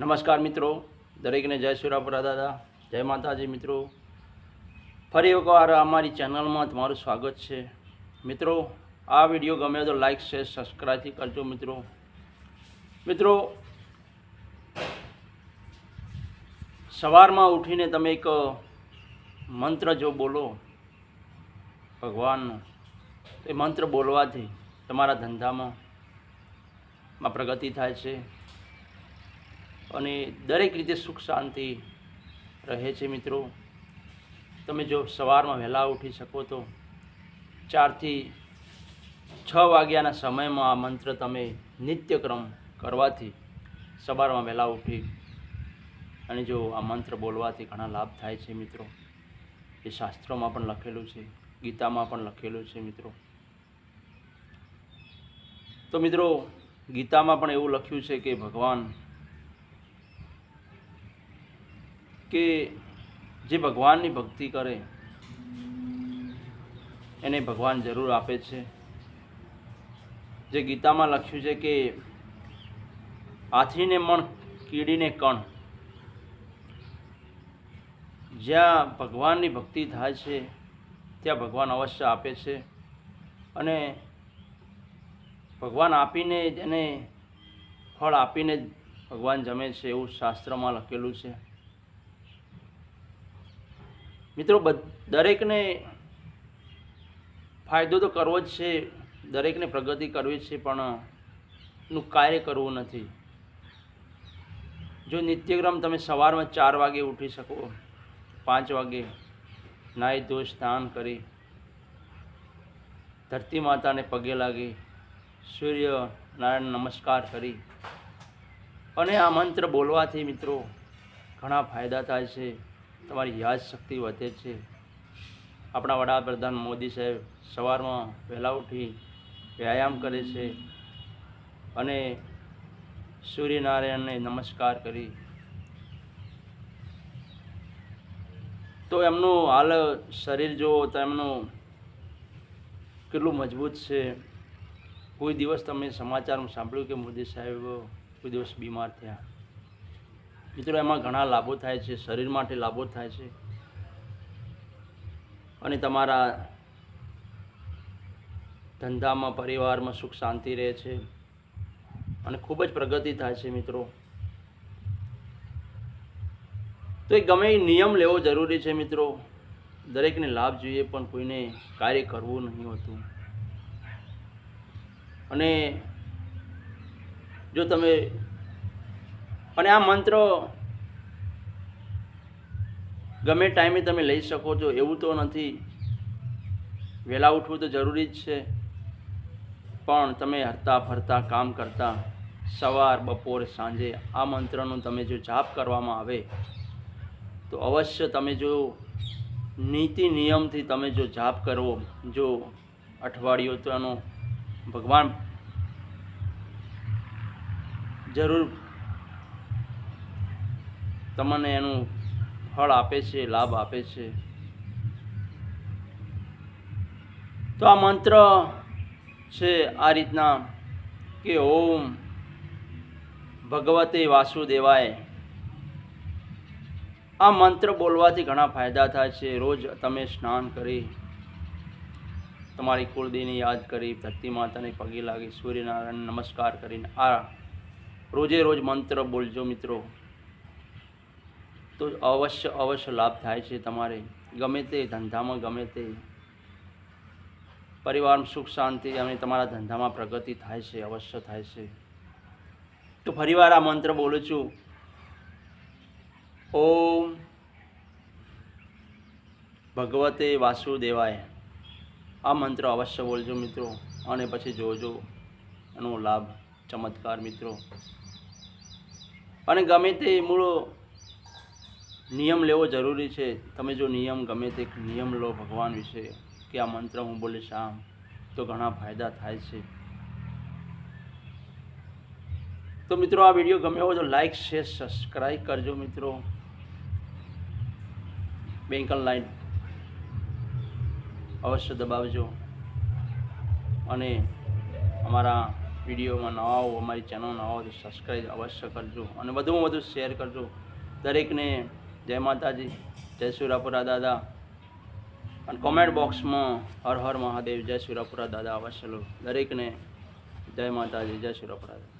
નમસ્કાર મિત્રો. દરેકને જય સુરાપુરા દાદા. જય માતાજી મિત્રો. ફરી એકવાર અમારી ચેનલમાં તમારું સ્વાગત છે. મિત્રો, આ વીડિયો ગમે તો લાઈક, શેર સબસ્ક્રાઈબથી કરજો મિત્રો. મિત્રો, સવારમાં ઉઠીને તમે એક મંત્ર જો બોલો ભગવાનનો એ મંત્ર બોલવાથી તમારા ધંધામાં પ્રગતિ થાય છે. અને દરેક રીતે સુખ શાંતિ રહે છે મિત્રો. તમે જો સવારમાં વહેલા ઉઠી શકો તો ચારથી છ વાગ્યાના સમયમાં આ મંત્ર તમે નિત્યક્રમ કરવાથી સવારમાં વહેલા ઉઠી અને જો આ મંત્ર બોલવાથી ઘણા લાભ થાય છે મિત્રો. એ શાસ્ત્રોમાં પણ લખેલું છે, ગીતામાં પણ લખેલું છે મિત્રો. તો મિત્રો, ગીતામાં પણ એવું લખ્યું છે કે ભગવાન કે જે ભગવાનની ભક્તિ કરે, એને ભગવાન જરૂર આપે છે. જે ગીતામાં લખ્યું છે કે હાથીને મણ, કીડીને કણ. જ્યાં ભગવાનની ભક્તિ થાય છે, ત્યાં ભગવાન અવશ્ય આપે છે. અને ભગવાન આપીને જ એને ફળ આપીને જ ભગવાન જમે છે એવું શાસ્ત્રમાં લખેલું છે. મિત્રો દરેકને ફાયદો તો કરવો જ છે, દરેકને પ્રગતિ કરવી છે, પણ નું કાર્ય કરવું નથી. જો નિત્યક્રમ તમે સવારમાં ચાર વાગે ઉઠી શકો, પાંચ વાગે નાહી ધોઈ સ્નાન કરી, ધરતી માતાને પગે લાગી, સૂર્ય નારાયણ નમસ્કાર કરી અને આ મંત્ર બોલવાથી મિત્રો ઘણા ફાયદા થાય છે. તમારી યાદ શક્તિ વધે છે. આપણા વડાપ્રધાન મોદી સાહેબ સવારમાં વહેલા ઉઠી વ્યાયામ કરે છે અને સૂર્યનારાયણને નમસ્કાર કરી. તો એમનું હાલ શરીર જુઓ તો એમનું કેટલું મજબૂત છે. કોઈ દિવસ તમે સમાચારમાં સાંભળ્યું કે મોદી સાહેબ કોઈ દિવસ બીમાર થયા? મિત્રો, એમાં ઘણા લાભો થાય છે, શરીર માટે લાભો થાય છે. અને તમારા ધંધામાં, પરિવારમાં સુખ, શાંતિ રહે છે. અને ખૂબ જ પ્રગતિ થાય છે, મિત્રો. તો એ ગમે નિયમ લેવો જરૂરી છે, મિત્રો. દરેકને લાભ જોઈએ, પણ કોઈને કાર્ય કરવું નહીં હોતું. અને જો તમે અને આ મંત્ર ગમે ટાઈમે તમે લઈ શકો છો, એવું તો નથી. વહેલા ઉઠવું તો જરૂરી જ છે. પણ તમે હરતા ફરતા, કામ કરતા, સવાર, બપોર, સાંજે આ મંત્રનો તમે જો જાપ કરવામાં આવે, તો અવશ્ય તમે જો નીતિ નિયમથી તમે જો જાપ કરવો, જો અઠવાડિયો તો એનો ભગવાન જરૂર તમને એનું ફળ આપે છે, લાભ આપે છે. તો આ મંત્ર છે આ રીતના કે ઓમ ભગવતે વાસુદેવાય. આ મંત્ર બોલવાથી ઘણા ફાયદા થાય છે. રોજ તમે સ્નાન કરી તમારી કુળદેવીને યાદ કરી, ભક્તિ માતાને પગે લાગી સૂર્યનારાયણ નમસ્કાર કરીને આ રોજે રોજ મંત્ર બોલજો મિત્રો. તો અવશ્ય અવશ્ય લાભ થાય છે તમારે. ગમે તે ધંધામાં ગમે તે પરિવારમાં સુખ, શાંતિ અને તમારા ધંધામાં પ્રગતિ થાય છે, અવશ્ય થાય છે. તો ફરીવાર આ મંત્ર બોલું છું. ઓમ ભગવતે વાસુદેવાય. આ મંત્ર અવશ્ય બોલજો મિત્રો અને પછી જોજો એનો લાભ ચમત્કાર મિત્રો. અને ગમે તે મૂળ નિયમ લેવો જરૂરી છે. તમે જો નિયમ ગમે તે નિયમ લો ભગવાન વિશે, કે આ મંત્ર હું બોલીશ આમ, તો ઘણા ફાયદા થાય છે. તો મિત્રો, આ વીડિયો ગમ્યો હોય તો લાઈક શેર સબસ્ક્રાઈબ કરજો મિત્રો. બેંક લાઈન અવશ્ય દબાવજો. અને અમારા વિડીયોમાં નવા આવો, અમારી ચેનલ નવા આવો તો સબસ્ક્રાઈબ અવશ્ય કરજો. અને વધુમાં વધુ શેર કરજો. દરેકને જય માતાજી, જય સુરાપુરા દાદા. અને કોમેન્ટ બોક્સમાં હર હર મહાદેવ, જય સુરાપુરા દાદા અવશ્ય દરેકને જય માતાજી, જય સુરાપુરા દાદા.